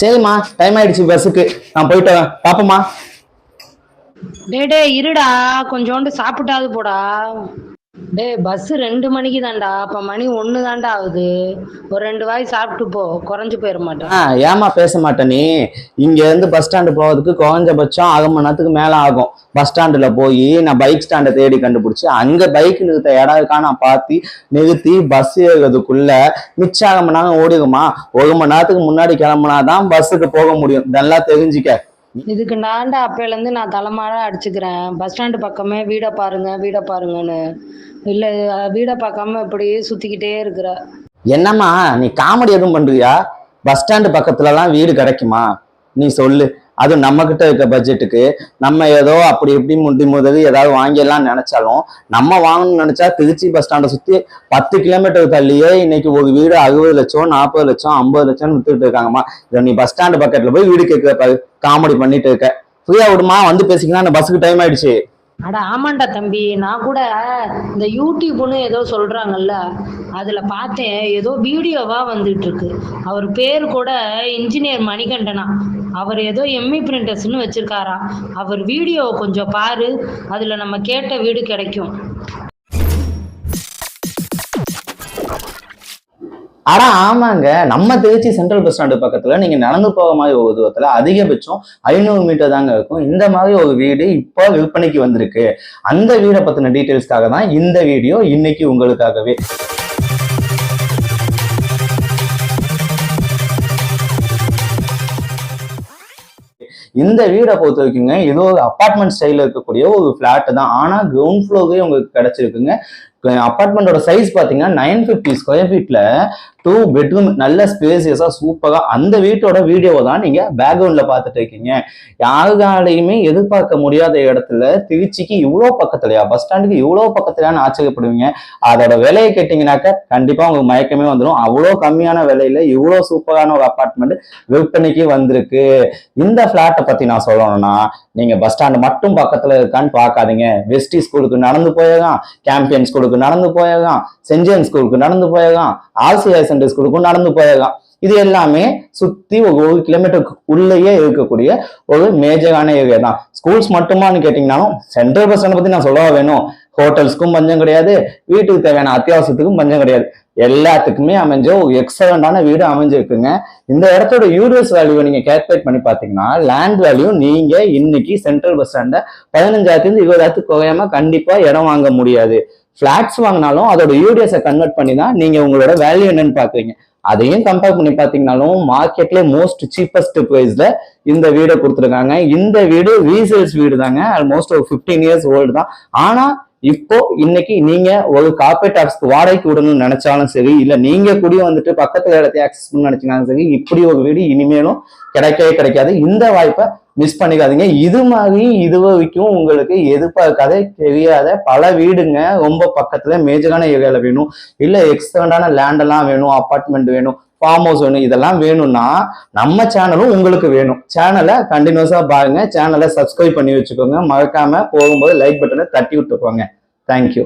சரிம்மா டைம் ஆயிடுச்சு பஸ்ஸுக்கு நான் போயிட்டு வரேன். பாப்போம்மா. டே இருடா. கொஞ்சோண்டு சாப்பிட்டாது போடா. டேய் பஸ் ரெண்டு மணிக்கு தான்டா. அப்ப மணி ஒண்ணு தான்டா ஆகுது. ஒரு ரெண்டு வாய் சாப்பிட்டு போ. குறைஞ்சு போயிட மாட்டேன். ஆ ஏமா பேச மாட்டேன் நீ? இங்க இருந்து பஸ் ஸ்டாண்டு போகிறதுக்கு குறைஞ்சபட்சம் அரை மணி நேரத்துக்கு மேல ஆகும். பஸ் ஸ்டாண்டுல போய் நான் பைக் ஸ்டாண்டை தேடி கண்டுபிடிச்சி அங்க பைக் நிறுத்த இடம் இருக்கா நான் பார்த்து நிறுத்தி பஸ் ஏறுறதுக்குள்ள மிச்சம் அரை மணி நேரம் ஓடிடுமா? ஒரு மணி நேரத்துக்கு முன்னாடி கிளம்புனாதான் பஸ்ஸுக்கு போக முடியும். நல்லா தெரிஞ்சுக்க. இதுக்கு நான்டா அப்பையில இருந்து நான் தலைமாட அடிச்சுக்கிறேன். பஸ் ஸ்டாண்டு பக்கமே வீடை பாருங்க வீடை பாருங்கன்னு. இல்ல வீடை பார்க்காம இப்படியே சுத்திக்கிட்டே இருக்கிற. என்னம்மா நீ காமெடி எதுவும் பண்றியா? பஸ் ஸ்டாண்டு பக்கத்துலலாம் வீடு கிடைக்குமா? நீ சொல்லு. அது நம்ம கிட்ட இருக்க பட்ஜெட்டுக்கு நம்ம ஏதோ அப்படி எப்படி முண்டி முதல் ஏதாவது வாங்கிடலாம் நினைச்சாலும் நம்ம வாங்கணும்னு நினைச்சா திருச்சி பஸ் ஸ்டாண்டை சுத்தி பத்து கிலோமீட்டர் தள்ளியே இன்னைக்கு ஒரு வீடு அறுபது லட்சம் நாற்பது லட்சம் ஐம்பது லட்சம் வித்துட்டு இருக்காங்கம்மா. இதை நீ பஸ் ஸ்டாண்டு பக்கத்துல போய் வீடு கேட்க பாரு. காமெடி பண்ணிட்டு இருக்க. ஃப்ரீயா விடுமா? வந்து பேசிக்கலாம் பஸ்ஸுக்கு டைம் ஆயிடுச்சு. அட ஆமாண்டா தம்பி. நான் கூட இந்த யூடியூப்னு ஏதோ சொல்றாங்கல்ல. அதுல பார்த்தேன். ஏதோ வீடியோவா வந்துட்டு இருக்கு அவர் பேர் கூட இன்ஜினியர் மணிகண்டனா. அவர் ஏதோ எம்இ பிரிண்டர்ஸ்னு வச்சிருக்காரா. அவர் வீடியோவை கொஞ்சம் பாரு. அதுல நம்ம கேட்ட வீடு கிடைக்கும். ஆனா ஆமாங்க. நம்ம திருச்சி சென்ட்ரல் பஸ் ஸ்டாண்டு பக்கத்துல நீங்க நடந்து போக மாதிரி ஒரு தூரத்துல அதிகபட்சம் ஐநூறு மீட்டர் தாங்க இருக்கும். இந்த மாதிரி ஒரு வீடு இப்போ விற்பனைக்கு வந்திருக்கு. அந்த வீடை பத்தின டீட்டெயில்ஸ்க்காக தான் இந்த வீடியோ இன்னைக்கு உங்களுக்காகவே. இந்த வீடை பொறுத்த வரைக்குங்க இது ஒரு அப்பார்ட்மெண்ட் ஸ்டைல இருக்கக்கூடிய ஒரு ஃப்ளாட்டு தான். ஆனா கிரவுண்ட் ஃப்ளோரே உங்களுக்கு கிடைச்சிருக்குங்க. அப்பார்ட்மெண்டோட சைஸ் பாத்தீங்கன்னா நைன் ஃபிஃப்டி ஸ்கொயர் ஃபீட்ல டூ பெட்ரூம் நல்ல ஸ்பேசியஸா சூப்பரா அந்த வீட்டோட வீடியோவை தான் நீங்க பேக்ரவுண்ட்ல பார்த்துட்டு இருக்கீங்க. யாருக்காலையுமே எதிர்பார்க்க முடியாத இடத்துல திருச்சிக்கு இவ்வளோ பக்கத்துலயா பஸ் ஸ்டாண்டுக்கு இவ்வளோ பக்கத்துலயான்னு ஆச்சரியப்படுவீங்க. அதோட விலையை கேட்டீங்கன்னாக்க கண்டிப்பா உங்களுக்கு மயக்கமே வந்துடும் அவ்வளோ கம்மியான விலையில இவ்வளோ சூப்பரான ஒரு அப்பார்ட்மெண்ட் விற்பனைக்கு வந்திருக்கு. இந்த ஃபிளாட்டை பத்தி நான் சொல்லணும்னா நீங்க பஸ் ஸ்டாண்டு மட்டும் பக்கத்துல இருக்கான்னு பார்க்காதீங்க. வெஸ்டி ஸ்கூலுக்கு நடந்து போயலாம் கேம்பியன் ஸ்கூலுக்கு நடந்து போயலாம் செஞ்சன் ஸ்கூலுக்கு நடந்து போயலாம் ஆர்சி ஹையர் செகண்டரி ஸ்கூலுக்கும் நடந்து போயலாம் இது எல்லாமே சுத்தி ஒரு ஒரு கிலோமீட்டருக்கு உள்ளேயே இருக்கக்கூடிய ஒரு மேஜரான ஏரியா தான். ஸ்கூல்ஸ் மட்டுமான்னு கேட்டீங்கன்னாலும் சென்ட்ரல் பஸ் ஸ்டாண்டை பத்தி நான் சொல்லவா வேணும்? ஹோட்டல்ஸ்க்கும் பஞ்சம் கிடையாது. வீட்டுக்கு தேவையான அத்தியாவசியத்துக்கும் பஞ்சம் கிடையாது. எல்லாத்துக்குமே அமைஞ்ச ஒரு எக்ஸலண்டான வீடு அமைஞ்சிருக்குங்க. இந்த இடத்தோட யூடிஎஸ் வேல்யூவை நீங்க கேல்குலேட் பண்ணி பாத்தீங்கன்னா லேண்ட் வேல்யூ நீங்க இன்னைக்கு சென்ட்ரல் பஸ் ஸ்டாண்ட பதினஞ்சாயிரத்துலேருந்து இருபதாயிரத்துக்கு குறையாம கண்டிப்பா இடம் வாங்க முடியாது. ஃபிளாட்ஸ் வாங்கினாலும் அதோட யூடிஎஸை கன்வெர்ட் பண்ணி தான் நீங்கள் உங்களோட வேல்யூ என்னன்னு பார்க்குறீங்க அதையும் கம்பேர் பண்ணி பார்த்தீங்கனாலும் மார்க்கெட்ல மோஸ்ட் சீப்பஸ்ட் பிரைஸ்ல இந்த வீடை கொடுத்துருக்காங்க. இந்த வீடு ரீசேல்ஸ் வீடு தாங்க ஆல்மோஸ்ட் ஒரு ஃபிஃப்டீன் இயர்ஸ் ஓல்டு தான். ஆனால் இப்போ இன்னைக்கு நீங்க ஒரு கார்பரேட் ஆஃபீஸ்க்கு வாடகைக்கு விடணும்னு நினைச்சாலும் சரி இல்ல நீங்க கூட வந்துட்டு பக்கத்துல இடத்தை ஆக்சஸ் பண்ண நினைச்சாலும் சரி இப்படி ஒரு வீடு இனிமேலும் கிடைக்கவே கிடைக்காது. இந்த வாய்ப்பை மிஸ் பண்ணிக்காதீங்க. இது மாதிரி இது வரைக்கும் உங்களுக்கு எதிர்பார்க்காத தெரியாத பல வீடுங்க ரொம்ப பக்கத்துல மேஜரான ஏரியால வேணும். இல்ல எக்ஸ்டண்டான லேண்ட் எல்லாம் வேணும் அப்பார்ட்மெண்ட் வேணும். ஃபார்ம் ஹவுஸ் வேணும் இதெல்லாம் வேணும்னா நம்ம சேனலும் உங்களுக்கு வேணும். சேனலை கண்டினியூஸாக பாருங்கள் சேனலை சப்ஸ்கிரைப் பண்ணி வச்சுக்கோங்க. மறக்காமல் போகும்போது லைக் பட்டனை தட்டி விட்டுக்கோங்க. தேங்க்யூ